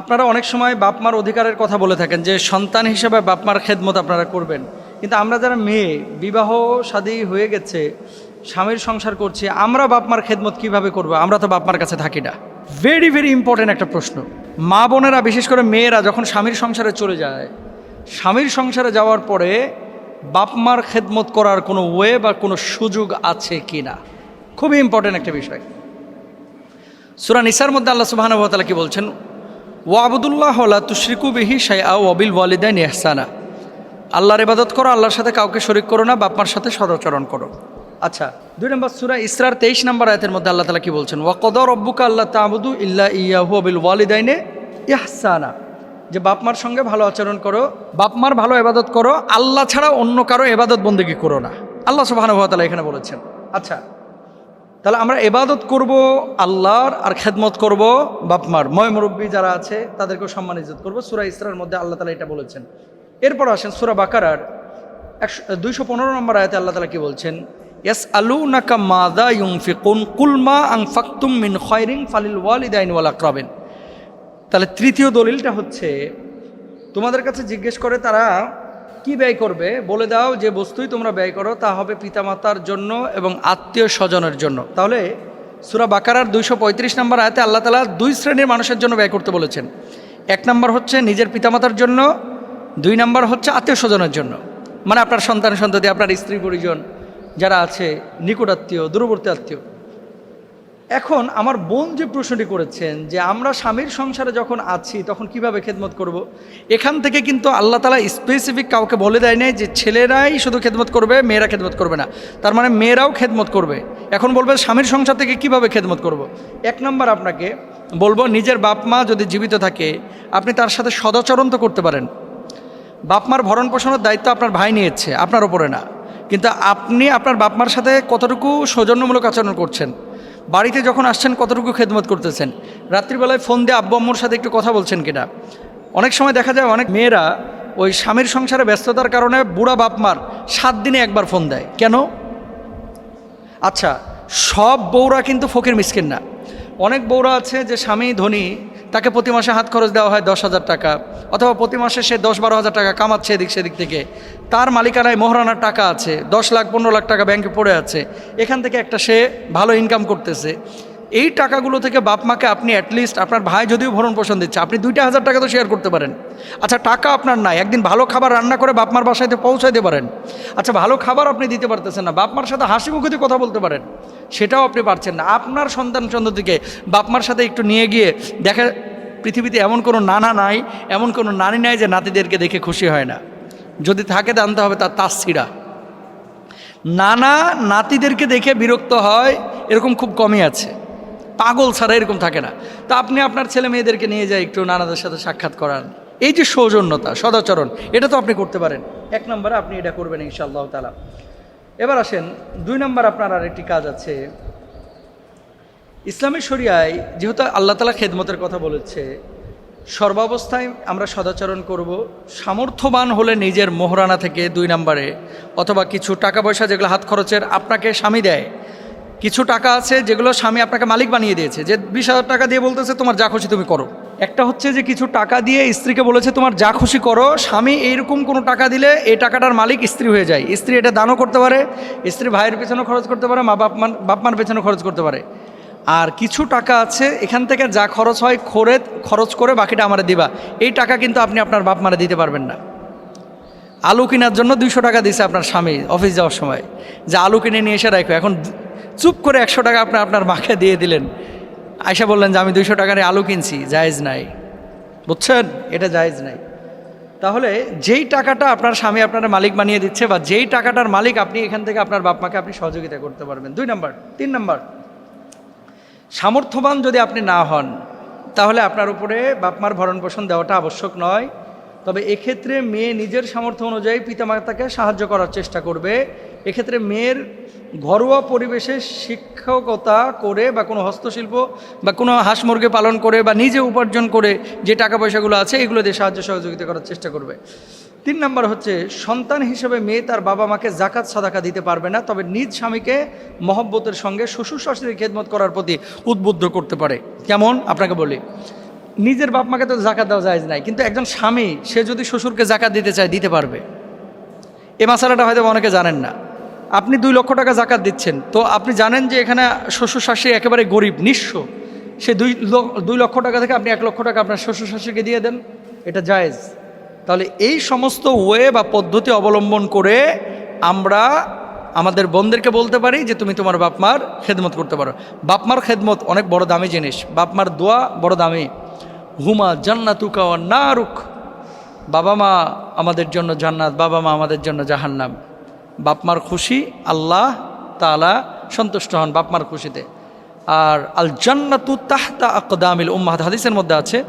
আপনারা অনেক সময় বাপমার অধিকারের কথা বলে থাকেন যে সন্তান হিসেবে বাপমার খেদমত আপনারা করবেন। কিন্তু আমরা যারা মেয়ে, বিবাহ শাদী হয়ে গেছে, স্বামীর সংসার করছি, আমরা বাপমার খেদমত কীভাবে করব? আমরা তো বাপমার কাছে থাকি না। ভেরি ভেরি ইম্পর্টেন্ট একটা প্রশ্ন। মা বোনেরা, বিশেষ করে মেয়েরা, যখন স্বামীর সংসারে চলে যায়, স্বামীর সংসারে যাওয়ার পরে বাপমার খেদমত করার কোনো ওয়ে বা কোনো সুযোগ আছে কি না? খুবই ইম্পর্টেন্ট একটা বিষয়। সুরা নিসার মধ্যে আল্লাহ সুবাহানুভাতালা কি বলছেন? ওয়াবুদুল্লাহ তুশরিকু বিহি শাইআ ওয়াবিল ওয়ালিদাইন ইহসানা। আল্লাহর ইবাদত করো, আল্লাহর সাথে কাউকে শরিক করো না, বাপমার সাথে সদাচরণ করো। আচ্ছা দুই নম্বর সুরা ইসরার তেইশ নম্বর আয়তের মধ্যে আল্লাহ তালা কি বলছেন? ওয়াকদ রব্বুকা আল্লাহ তাবুদু ইল্লা ইয়াহু আবিল ওয়ালিদাইনে ইহসানা। যে বাপমার সঙ্গে ভালো আচরণ করো, বাপমার ভালো এবাদত করো, আল্লাহ ছাড়া অন্য কারও এবাদত বন্দেগী করো না। আল্লাহ সুবাহানুভাতালা এখানে বলেছেন। আচ্ছা তাহলে আমরা এবাদত করব আল্লাহর আর খেদমত করব বাপমার ময় মুরব্বী যারা আছে, তাদেরকেও সম্মান ইজ্জত করব। সুরা ইসরার মধ্যে আল্লাহ তালা এটা বলেছেন। এরপর আসেন সুরা বাকারার। একশো দুইশো পনেরো নম্বর আয়তে আল্লাহ তালা কি বলছেন? ইয়াস আলু নাকা মাদা ইউংফিকুন কুলমা আং ফাকতুম মিন খয়রিং ফালিল ওয়ালিদাইন ওয়াল আকরাবেন। তাহলে তৃতীয় দলিলটা হচ্ছে, তোমাদের কাছে জিজ্ঞেস করে তারা কি ব্যয় করবে? বলে দাও যে বস্তুই তোমরা ব্যয় করো, তা হবে পিতামাতার জন্য এবং আত্মীয় স্বজনের জন্য। তাহলে সুরা বাকারার দুইশো পঁয়ত্রিশ নম্বর আয়তে আল্লাহ তালা দুই শ্রেণির মানুষের জন্য ব্যয় করতে বলেছেন। এক নম্বর হচ্ছে নিজের পিতামাতার জন্য, দুই নম্বর হচ্ছে আত্মীয় স্বজনের জন্য। মানে আপনার সন্তান সন্ততি, আপনার স্ত্রী পরিজন যারা আছে, নিকট আত্মীয়, দূরবর্তী আত্মীয়। এখন আমার বোন যে প্রশ্নটি করেছেন যে আমরা স্বামীর সংসারে যখন আছি, তখন কীভাবে খেদমত করব। এখান থেকে কিন্তু আল্লাহ তালা স্পেসিফিক কাউকে বলে দেয় নাই যে ছেলেরাই শুধু খেদমত করবে, মেয়েরা খেদমত করবে না। তার মানে মেয়েরাও খেদমত করবে। এখন বলবে স্বামীর সংসার থেকে কীভাবে খেদমত করব। এক নম্বর আপনাকে বলব, নিজের বাপ মা যদি জীবিত থাকে, আপনি তার সাথে সদাচরণ তো করতে পারেন। বাপমার ভরণ পোষণের দায়িত্ব আপনার ভাই নিয়েছে, আপনার ওপরে না। কিন্তু আপনি আপনার বাপমার সাথে কতটুকু সৌজন্যমূলক আচরণ করছেন? বাড়িতে যখন আসছেন, কতটুকু খেদমত করতেছেন? রাত্রিবেলায় ফোন দিয়ে আব্বু আম্মুর সাথে একটু কথা বলছেন কিনা? অনেক সময় দেখা যায় অনেক মেয়েরা ওই স্বামীর সংসারে ব্যস্ততার কারণে বুড়া বাপমার সাত দিনে একবার ফোন দেয়। কেন? আচ্ছা সব বউরা কিন্তু ফকির মিসকিন না। অনেক বউরা আছে যে স্বামী, ধনী তাকে প্রতি মাসে হাত খরচ দেওয়া হয় দশ হাজার টাকা, অথবা প্রতি মাসে সে দশ বারো হাজার টাকা কামাচ্ছে এদিক সেদিক থেকে। তার মালিকানায় মহরানার টাকা আছে, দশ লাখ, পনেরো লাখ টাকা ব্যাংকে পড়ে আছে। এখান থেকে একটা সে ভালো ইনকাম করতেছে। এই টাকাগুলো থেকে বাপ মাকে আপনি অ্যাটলিস্ট আপনার ভাই যদিও ভরণ পোষণ দিচ্ছে, আপনি দুইটা হাজার টাকা তো শেয়ার করতে পারেন। আচ্ছা টাকা আপনার নাই, একদিন ভালো খাবার রান্না করে বাপমার বাসায় পৌঁছাইতে পারেন। আচ্ছা ভালো খাবার আপনি দিতে পারতেছেন না বাপমার সাথে হাসি মুখে কথা বলতে পারেন। সেটাও আপনি পারছেন না। আপনার সন্তান সন্ততিকে বাপমার সাথে একটু নিয়ে গিয়ে দেখা, পৃথিবীতে এমন কোনো নানা নাই, এমন কোনো নানি নাই যে নাতিদেরকে দেখে খুশি হয় না। যদি থাকে আনতে হবে তার তাসিরা নানা নাতিদেরকে দেখে বিরক্ত হয়, এরকম খুব কমই আছে। পাগল ছাড়া এরকম থাকে না। তা আপনি আপনার ছেলে মেয়েদেরকে নিয়ে যায় একটু নানাদের সাথে সাক্ষাৎ করান। এই যে সৌজন্যতা, সদাচরণ, এটা তো আপনি করতে পারেন। এক নম্বরে আপনি এটা করবেন ইনশাআল্লাহ তালা এবার আসেন, দুই নম্বর আপনার আর একটি কাজ আছে। ইসলামের শরিয়ায় যেহেতু আল্লাহ তালা খেদমতের কথা বলেছে, সর্বাবস্থায় আমরা সদাচরণ করব সামর্থ্যবান হলে নিজের মোহরানা থেকে দুই নম্বরে, অথবা কিছু টাকা পয়সা যেগুলো হাত খরচের আপনাকে স্বামী দেয় কিছু টাকা আছে যেগুলো স্বামী আপনাকে মালিক বানিয়ে দিয়েছে। যে বিশ হাজার টাকা দিয়ে বলতেছে, তোমার যা খুশি তুমি করো। একটা হচ্ছে যে কিছু টাকা দিয়ে স্ত্রীকে বলেছে, তোমার যা খুশি করো। স্বামী এইরকম কোনো টাকা দিলে এই টাকাটার মালিক স্ত্রী হয়ে যায়। স্ত্রী এটা দানও করতে পারে, স্ত্রী ভাইয়ের পেছনেও খরচ করতে পারে মা বাপ বাপমার পেছনে খরচ করতে পারে। আর কিছু টাকা আছে, এখান থেকে যা খরচ হয়, খরে, খরচ করে বাকিটা আমারে দিবা। এই টাকা কিন্তু আপনি আপনার বাপ মারে দিতে পারবেন না। আলু কেনার জন্য দুইশো টাকা দিছে আপনার স্বামী অফিস যাওয়ার সময়। যে আলু কিনে নিয়ে এসে রাখো। এখন চুপ করে একশো টাকা আপনি আপনার মাকে দিয়ে দিলেন। আয়সা বললেন যে, আমি দুইশো টাকার আলু কিনছি, জায়েজ নাই। বুঝছেন? এটা জায়েজ নাই। তাহলে যেই টাকাটা আপনার স্বামী আপনার মালিক বানিয়ে দিচ্ছে বা যেই টাকাটার মালিক আপনি এখান থেকে আপনার বাপ মাকে আপনি সহযোগিতা করতে পারবেন। দুই নম্বর, তিন নম্বর, সামর্থ্যবান যদি আপনি না হন, তাহলে আপনার উপরে বাপমার ভরণ পোষণ দেওয়াটা আবশ্যক নয়। তবে এক্ষেত্রে মেয়ে নিজের সামর্থ্য অনুযায়ী পিতামাতাকে সাহায্য করার চেষ্টা করবে। এক্ষেত্রে মেয়ের ঘরোয়া পরিবেশে শিক্ষকতা করে বা কোনো হস্তশিল্প বা কোনো হাঁস মুরগি পালন করে বা নিজে উপার্জন করে যে টাকা পয়সাগুলো আছে, এগুলো দিয়ে সাহায্য সহযোগিতা করার চেষ্টা করবে। তিন নম্বর হচ্ছে, সন্তান হিসেবে মেয়ে তার বাবা মাকে জাকাত, সাদাকা দিতে পারবে না, তবে নিজ স্বামীকে মহব্বতের সঙ্গে শ্বশুর শাশুড়ির খেদমত করার প্রতি উদ্বুদ্ধ করতে পারে। কেমন? আপনাকে বলি, নিজের বাপ মাকে তো জাকাত দেওয়া যায় নাই, কিন্তু একজন স্বামী, সে যদি শ্বশুরকে জাকাত দিতে চায়, দিতে পারবে। এ মশালাটা হয়তো অনেকে জানেন না। আপনি দুই লক্ষ টাকা জাকাত দিচ্ছেন। তো আপনি জানেন যে এখানে শ্বশুর শাশুড়ি একেবারে গরিব, নিঃস্ব। সে দুই দুই লক্ষ টাকা থেকে আপনি এক লক্ষ টাকা আপনার শ্বশুর শাশুড়িকে দিয়ে দেন, এটা জায়েজ। তাহলে এই সমস্ত ওয়ে বা পদ্ধতি অবলম্বন করে আমরা আমাদের বোনদেরকে বলতে পারি যে তুমি তোমার বাপমার খেদমত করতে পারো। বাপমার খেদমত অনেক বড় দামি জিনিস। বাপমার দোয়া বড় দামি। হুমা জান্নাতুকা ওয়া নারুক। বাবা মা আমাদের জন্য জান্নাত, বাবা মা আমাদের জন্য জাহান্নাম। বাপমার খুশি, আল্লাহ তালা সন্তুষ্ট হন বাপমার খুশিতে। আর আল জান্নাতু তাহতা আকদামিল উম্মাহাদ হাদিসের মধ্যে আছে,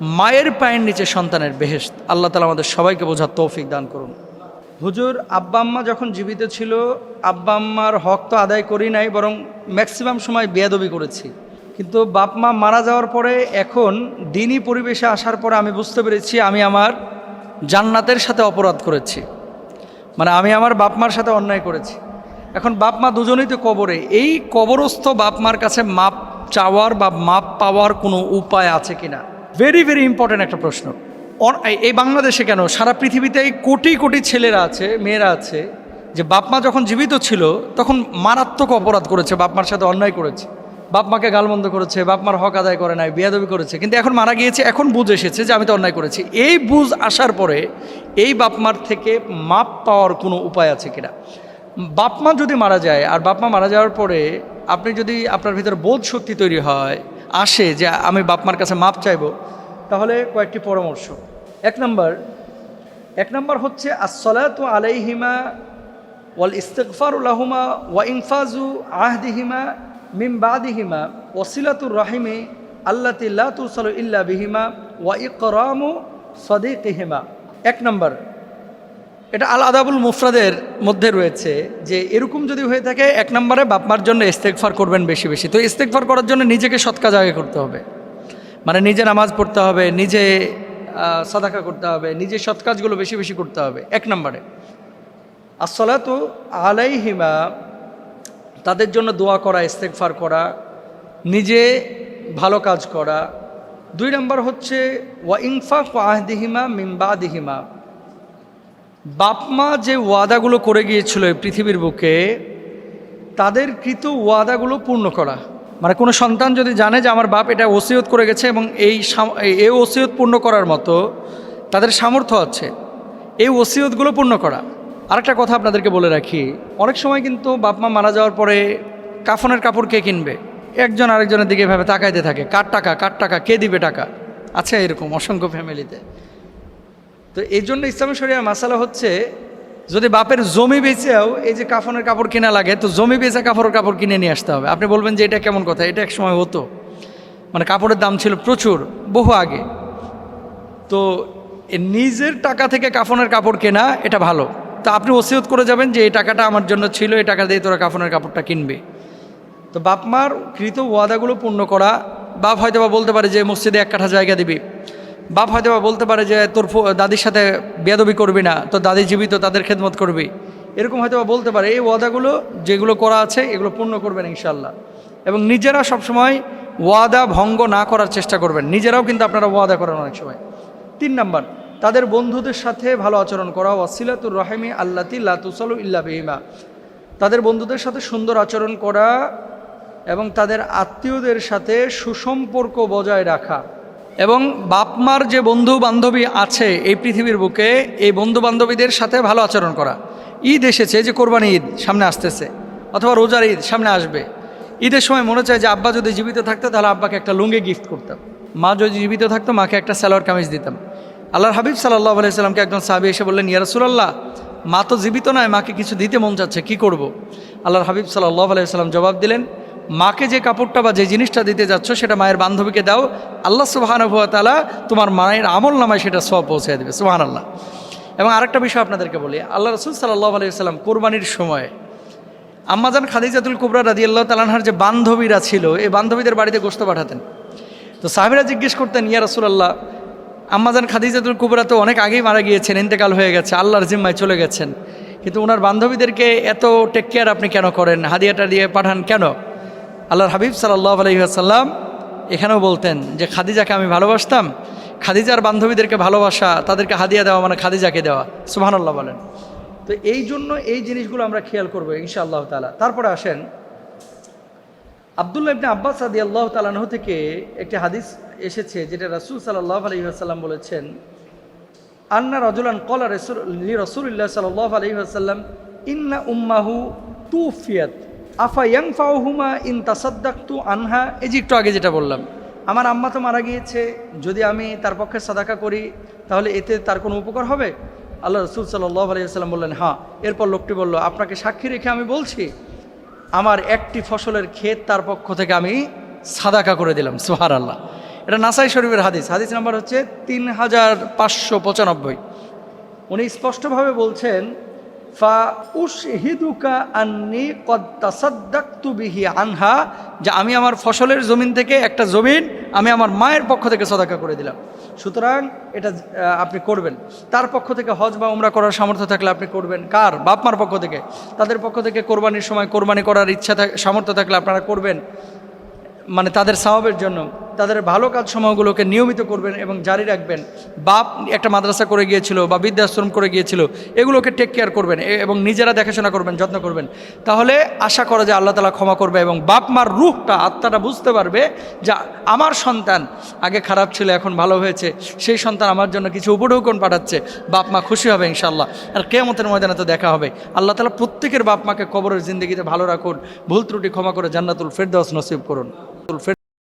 মায়ের পায়ের নিচে সন্তানের বেহেশত। আল্লাহ তালা আমাদের সবাইকে বোঝার তৌফিক দান করুন। হুজুর, আব্বা আম্মা যখন জীবিত ছিল, আব্বা আম্মার হক তো আদায় করি নাই, বরং ম্যাক্সিমাম সময় বেয়াদবি করেছি। কিন্তু বাপ মা মারা যাওয়ার পরে এখন দিনই পরিবেশে আসার পরে আমি বুঝতে পেরেছি, আমি আমার জান্নাতের সাথে অপরাধ করেছি। মানে আমি আমার বাপ মার সাথে অন্যায় করেছি। এখন বাপ মা দুজনেই তো কবরে। এই কবরস্থ বাপ মার কাছে মাপ চাওয়ার বা মাপ পাওয়ার কোনো উপায় আছে কিনা? ভেরি ভেরি ইম্পর্ট্যান্ট একটা প্রশ্ন। এই- বাংলাদেশে কেন? সারা পৃথিবীতে এই কোটি কোটি ছেলেরা আছে, মেয়েরা আছে, যে বাপমা যখন জীবিত ছিল, তখন মারাত্মক অপরাধ করেছে বাপ মার সাথে অন্যায় করেছে। বাপ মাকে গালমন্দ করেছে, বাপ মার হক আদায় করে নাই, বিয়াদবি করেছে, কিন্তু এখন মারা গিয়েছে, এখন বুঝ এসেছে যে আমি তো অন্যায় করেছি। এই বুঝ আসার পরে এই বাপ মার থেকে মাপ পাওয়ার কোনো উপায় আছে কিনা? বাপ মা যদি মারা যায়, আর বাপ মা মারা যাওয়ার পরে আপনি যদি আপনার ভিতরে বোধ শক্তি তৈরি হয়, আসে যে আমি বাপ মার কাছে মাপ চাইব, তাহলে কয়েকটি পরামর্শ। এক নম্বর এক নম্বর হচ্ছে আসলাতু আলাইহিমা ওয়াল ইস্তেকফার লাহুমা ওয়া ইনফাজু আহদিহিমা মিম বাদিহিমা ওসিলাতুর রাহিমে আল্লাহ তিল্লা তুরসাল ইল্লা বিহিমা ওয়া ইকরামু সদিকিহিমা। এক নম্বর, এটা আল আদাবুল মুফরাদের মধ্যে রয়েছে যে এরকম যদি হয়ে থাকে, এক নম্বরে বাপমার জন্য ইস্তেকফার করবেন বেশি বেশি। তো ইস্তেকফার করার জন্য নিজেকে সৎ কাজ আগে করতে হবে। মানে নিজে নামাজ পড়তে হবে, নিজে সাদাকা করতে হবে, নিজে সৎ কাজগুলো বেশি বেশি করতে হবে। এক নম্বরে আসলাতু আলাইহিমা তাদের জন্য দোয়া করা ইস্তেকফার করা, নিজে ভালো কাজ করা। দুই নম্বর হচ্ছে, ওয়া ইনফা ইনফাক আহদিহিমা মিম্বাদিহিমা বাপমা যে ওয়াদাগুলো করে গিয়েছিল পৃথিবীর বুকে, তাদের কৃত ওয়াদাগুলো পূর্ণ করা। মানে কোনো সন্তান যদি জানে যে আমার বাপ এটা ওসিয়ত করে গেছে এবং এই এই ওসিয়ত পূর্ণ করার মতো, তাদের সামর্থ্য আছে। এই ওসিয়তগুলো পূর্ণ করা। আরেকটা কথা আপনাদেরকে বলে রাখি, অনেক সময় কিন্তু বাপমা মারা যাওয়ার পরে কাফনের কাপড় কে কিনবে? একজন আরেকজনের দিকে এভাবে তাকাইতে থাকে, কার টাকা কার টাকা, কে দিবে টাকা? আছে এরকম অসংখ্য ফ্যামিলিতে। তো এই জন্য ইসলাম শরিয়া মাসালা হচ্ছে, যদি বাপের জমি বেচেও, এই যে কাফনের কাপড় কেনা লাগে, তো জমি বেচে কাপড়ের কাপড় কিনে নিয়ে আসতে হবে। আপনি বলবেন যে এটা কেমন কথা? এটা এক সময় হতো। মানে কাপড়ের দাম ছিল প্রচুর, বহু আগে। তো নিজের টাকা থেকে কাফনের কাপড় কেনা, এটা ভালো। তা আপনি ওসিয়ত করে যাবেন যে এই টাকাটা আমার জন্য ছিল, এই টাকা দিয়ে তোরা কাফনের কাপড়টা কিনবে। তো বাপ মার কৃত ওয়াদাগুলো পূর্ণ করা, বাপ হয়তো বা বলতে পারে যে মসজিদে এক কাঠা জায়গা দিবি। বাপ হয়তো বা বলতে পারে যে তোর দাদির সাথে বেদবি করবি না, তোর দাদি জীবিত, তাদের খেদমত করবি। এরকম হয়তো বা বলতে পারে। এই ওয়াদাগুলো, যেগুলো করা আছে, এগুলো পূর্ণ করবেন ইনশাল্লাহ এবং নিজেরা সবসময় ওয়াদা ভঙ্গ না করার চেষ্টা করবেন। নিজেরাও কিন্তু আপনারা ওয়াদা করেন অনেক সময়। তিন নাম্বার তাদের বন্ধুদের সাথে ভালো আচরণ করা, ওয়াসিলাতুর রহেমি আল্লাতি লাতুসালু ইল্লা বিহিমা। তাদের বন্ধুদের সাথে সুন্দর আচরণ করা এবং তাদের আত্মীয়দের সাথে সুসম্পর্ক বজায় রাখা। এবং বাপমার যে বন্ধু বান্ধবী আছে এই পৃথিবীর বুকে, এই বন্ধু বান্ধবীদের সাথে ভালো আচরণ করা। ঈদ এসেছে যে কোরবানি ঈদ সামনে আসতেছে, অথবা রোজার ঈদ সামনে আসবে। ঈদের সময় মনে চায় যে, আব্বা যদি জীবিত থাকতো, তাহলে আব্বাকে একটা লুঙ্গি গিফট করতাম। মা যদি জীবিত থাকতো, মাকে একটা স্যালোয়ার কামিজ দিতাম। আল্লাহর হাবিব সাল্লাহ আলাইসাল্লামকে একজন সাহাবি এসে বললেন ইয়ারসুল্লাহ মা তো জীবিত নয়, মাকে কিছু দিতে মন চাচ্ছে কী করব। আল্লাহর হাবিব সাল্লাহ আলাইসাল্লাম জবাব দিলেন, মাকে যে কাপড়টা বা যে জিনিসটা দিতে যাচ্ছ, সেটা মায়ের বান্ধবীকে দাও, আল্লাহ সুবাহানুভতালা তোমার মায়ের আমল নামায় সেটা সব পৌঁছে দেবে। সুবাহান আল্লাহ এবং আরেকটা বিষয় আপনাদেরকে বলি আল্লাহ রসুল সাল্লাহ আলাইসাল্লাম কোরবানির সময় আম্মাজান খাদিজাতুল কুবরা রাদি আল্লাহ তালানহার যে বান্ধবীরা ছিল, এই বান্ধবীদের বাড়িতে গোস্ত পাঠাতেন। তো সাহাবিরা জিজ্ঞেস করতেন, ইয়া রসুলাল্লাহ আম্মাজান খাদিজাতুল কুবরা তো অনেক আগেই মারা গিয়েছেন, ইন্তেকাল হয়ে গেছে, আল্লাহর জিম্মায় চলে গেছেন। কিন্তু ওনার বান্ধবীদেরকে এত টেক কেয়ার আপনি কেন করেন? হাদিয়াটা দিয়ে পাঠান কেন? আল্লাহর হাবিব সাল্লাহ আলহিহাসাল্লাম এখানেও বলতেন যে, খাদিজাকে আমি ভালোবাসতাম। খাদিজার বান্ধবীদেরকে ভালোবাসা, তাদেরকে হাদিয়া দেওয়া মানে খাদিজাকে দেওয়া। সুবহানাল্লাহ বলেন। তো এই জন্য এই জিনিসগুলো আমরা খেয়াল করব ইনশাআল্লাহ তালা তারপরে আসেন আবদুল্লাহ ইবনে আব্বাস আদি আল্লাহ তালাহ থেকে একটি হাদিস এসেছে, যেটা রাসুল সাল্লাহ আলহিহাসাল্লাম বলেছেন, আন্না রজুলান কলা রসুল রসুল্লাহ সাল্লাহ আলহিহাসাল্লাম ইন্না উম্মাহু তুফিয়াত, আফা ইয়াং ফাউহুমা ইন তাসাদ্দাকতু আনহা? এই যে একটু আগে যেটা বললাম, আমার আম্মা তো মারা গিয়েছে, যদি আমি তার পক্ষে সাদাকা করি, তাহলে এতে তার কোনো উপকার হবে? আল্লাহ রসুল সাল্লাহ আলিয়াল্লাম বললেন হ্যাঁ। এরপর লোকটি বলল, আপনাকে সাক্ষী রেখে আমি বলছি আমার একটি ফসলের ক্ষেত তার পক্ষ থেকে আমি সাদাকা করে দিলাম সোহার আল্লাহ এটা নাসাই শরীফের হাদিস। হাদিস নাম্বার হচ্ছে তিন হাজার পাঁচশো পঁচানব্বই। উনি স্পষ্টভাবে বলছেন ফা আনহা, যে আমি আমার ফসলের জমিন থেকে একটা জমিন আমি আমার মায়ের পক্ষ থেকে সদাকা করে দিলাম। সুতরাং এটা আপনি করবেন। তার পক্ষ থেকে হজ বা উমরা করার সামর্থ্য থাকলে আপনি করবেন। কার? বাপমার পক্ষ থেকে। তাদের পক্ষ থেকে কোরবানির সময় কোরবানি করার ইচ্ছা সামর্থ্য থাকলে আপনারা করবেন। মানে তাদের স্বভাবের জন্য। তাদের ভালো কাজ সময়গুলোকে নিয়মিত করবেন এবং জারি রাখবেন। বাপ একটা মাদ্রাসা করে গিয়েছিল বা বৃদ্ধাশ্রম করে গিয়েছিল, এগুলোকে টেক কেয়ার করবেন এবং নিজেরা দেখাশোনা করবেন, যত্ন করবেন। তাহলে আশা করা যায় আল্লাহ তালা ক্ষমা করবে এবং বাপ মার রুহটা, আত্মাটা বুঝতে পারবে যে আমার সন্তান আগে খারাপ ছিল, এখন ভালো হয়েছে। সেই সন্তান আমার জন্য কিছু উপঢৌকন পাঠাচ্ছে। বাপ মা খুশি হবে ইনশাল্লাহ আর কেমতের ময়দানে তো দেখা হবে। আল্লাহ তালা প্রত্যেকের বাপ মাকে কবরের জিন্দগিতে ভালো রাখুন, ভুল ত্রুটি ক্ষমা করে জান্নাতুল ফেরদাউস নসিব করুন। ফের